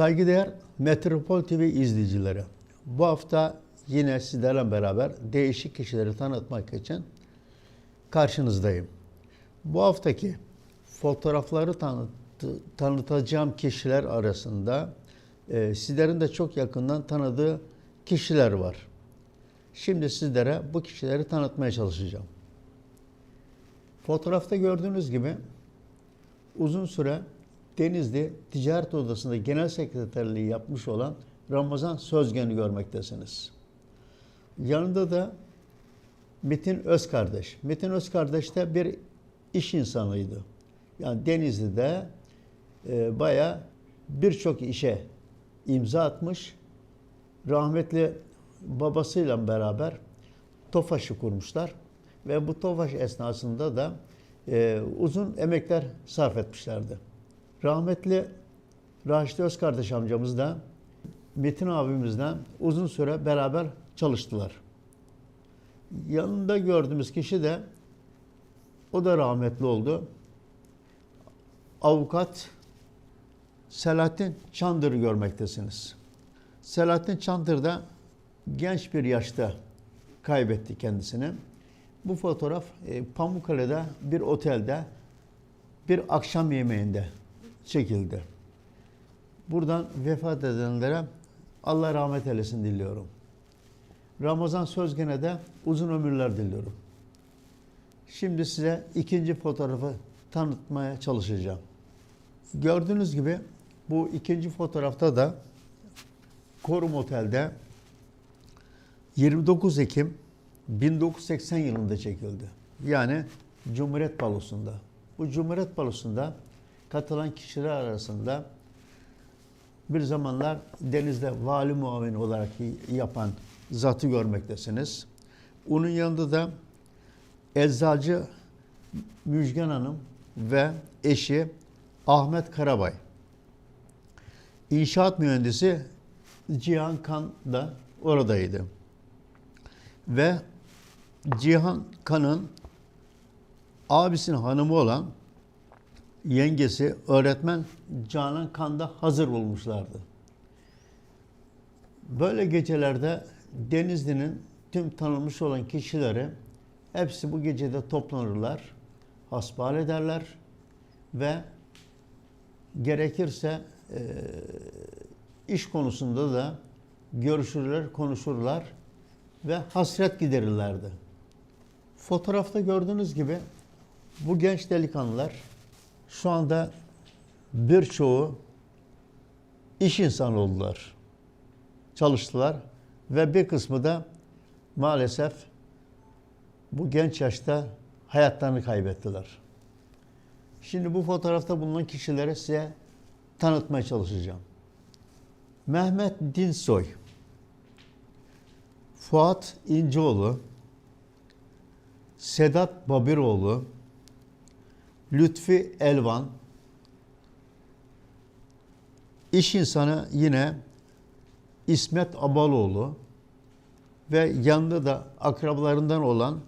Saygıdeğer Metropol TV izleyicileri, bu hafta yine sizlerle beraber değişik kişileri tanıtmak için karşınızdayım. Bu haftaki fotoğrafları tanıtı- tanıtacağım kişiler arasında e, sizlerin de çok yakından tanıdığı kişiler var. Şimdi sizlere bu kişileri tanıtmaya çalışacağım. Fotoğrafta gördüğünüz gibi uzun süre Denizli Ticaret Odası'nda genel sekreterliği yapmış olan Ramazan Sözgen'i görmektesiniz. Yanında da Metin Özkardeş. Metin Özkardeş de bir iş insanıydı. Yani Denizli'de e, bayağı birçok işe imza atmış. Rahmetli babasıyla beraber TOFAŞ'ı kurmuşlar. Ve bu TOFAŞ esnasında da e, uzun emekler sarf etmişlerdi. Rahmetli Raşit Özkardeş amcamız da Metin abimizle uzun süre beraber çalıştılar. Yanında gördüğümüz kişi de o da rahmetli oldu. Avukat Selahattin Çandır'ı görmektesiniz. Selahattin Çandır da genç bir yaşta kaybetti kendisini. Bu fotoğraf e, Pamukkale'de bir otelde bir akşam yemeğinde çekildi. Buradan vefat edenlere Allah rahmet eylesin diliyorum. Ramazan Sözgen'e de uzun ömürler diliyorum. Şimdi size ikinci fotoğrafı tanıtmaya çalışacağım. Gördüğünüz gibi bu ikinci fotoğrafta da Korum Otel'de 29 Ekim 1980 yılında çekildi. Yani Cumhuriyet Balosu'nda. Bu Cumhuriyet Balosu'nda katılan kişiler arasında bir zamanlar denizde vali muavini olarak yapan zatı görmektesiniz. Onun yanında da eczacı Müjgan Hanım ve eşi Ahmet Karabay. İnşaat mühendisi Cihan Kan da oradaydı. Ve Cihan Kan'ın abisinin hanımı olan yengesi öğretmen Canan Kan'da hazır bulmuşlardı. Böyle gecelerde Denizli'nin tüm tanınmış olan kişileri hepsi bu gecede toplanırlar, hasbihal ederler ve gerekirse e, iş konusunda da görüşürler, konuşurlar ve hasret giderirlerdi. Fotoğrafta gördüğünüz gibi bu genç delikanlılar şu anda birçoğu iş insanı oldular. Çalıştılar ve bir kısmı da maalesef bu genç yaşta hayatlarını kaybettiler. Şimdi bu fotoğrafta bulunan kişileri size tanıtmaya çalışacağım. Mehmet Dinsoy, Fuat İnceoğlu, Sedat Babiroğlu, Lütfi Elvan, iş insanı yine İsmet Abaloğlu ve yanında da akrabalarından olan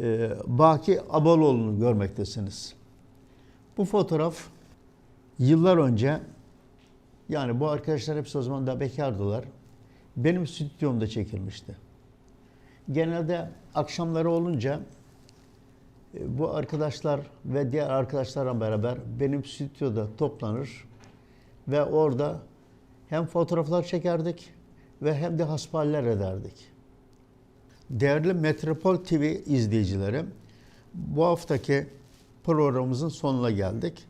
e, Baki Abaloğlu'nu görmektesiniz. Bu fotoğraf yıllar önce yani bu arkadaşlar hepsi o zaman da bekardılar. Benim stüdyomda çekilmişti. Genelde akşamları olunca bu arkadaşlar ve diğer arkadaşlarla beraber benim stüdyoda toplanır ve orada hem fotoğraflar çekerdik ve hem de hasbahaller ederdik. Değerli Metropol TV izleyicileri, bu haftaki programımızın sonuna geldik.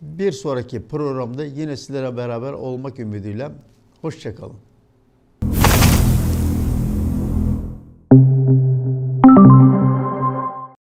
Bir sonraki programda yine sizlere beraber olmak ümidiyle hoşçakalın.